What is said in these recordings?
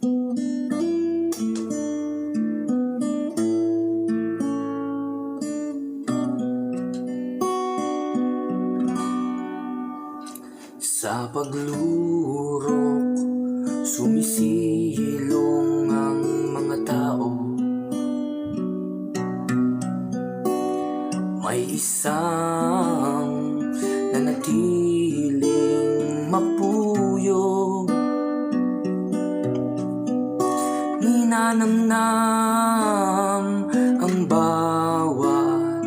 Sa paglurok, sumisilong ang mga tao. May isang nanatiling Ninanamnam ang bawat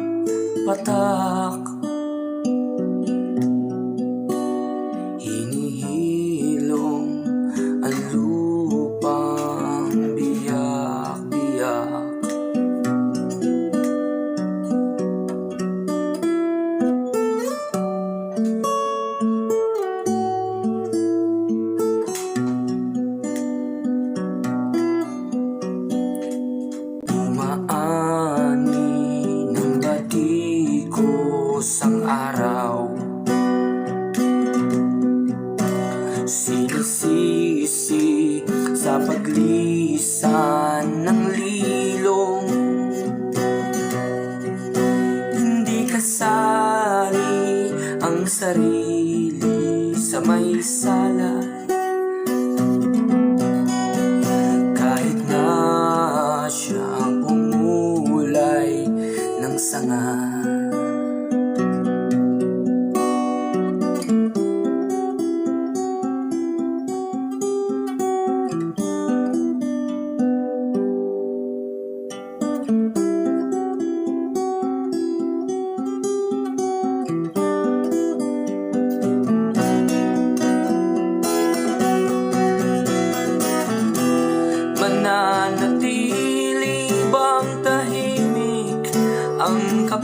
patak sa paglisan ng lilong. Hindi kasali ang sarili sa may sala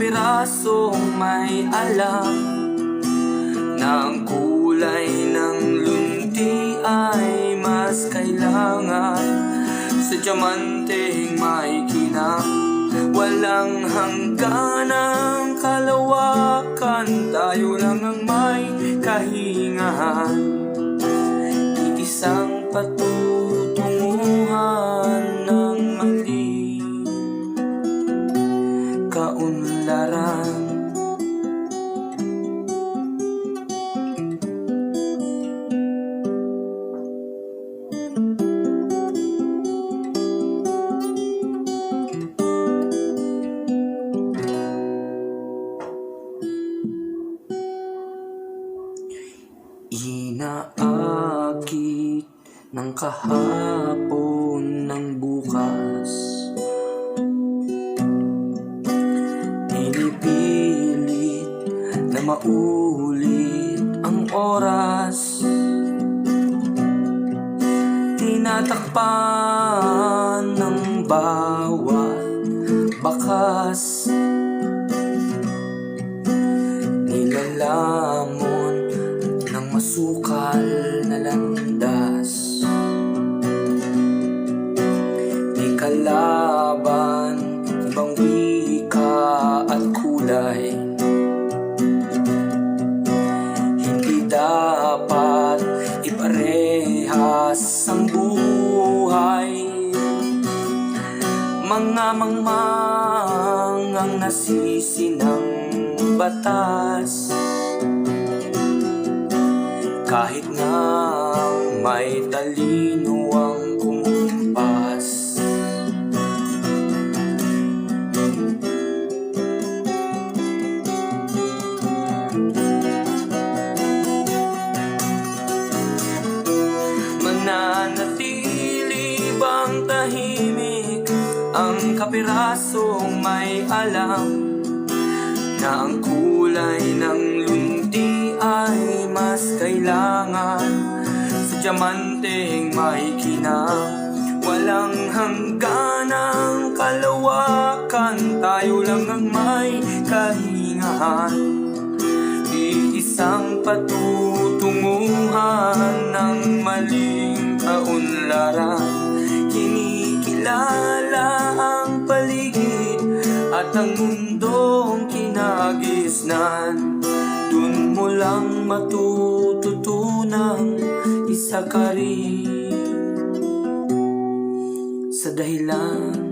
Ang kapirasong may alam Na ang kulay ng lunti ay mas kailangan. Sa diamanteng may kinang Walang hangganang kalawakan. Tayo lang ang may kahingahan. Isang patutunguhan Kaunlaran Inaakit ng kahapon ng bukas maulit ang oras. Tinatakpan ng bawat bakas Mga mangmang ang nasisi ng batas. Kahit na may talino ang kumumpas. Mananatili bang tahimik ang kapirasong may alam na ang kulay ng lunti ay mas kailangan. Sa diamanteng may kinang walang hangganang kalawakan. Tayo lang ang may kahingahan. Iisang patutunguhan ng maling kaunlaran ng mundong kinagisnan. Dun mo lang matututunan Isa ka rin. Sa dahilan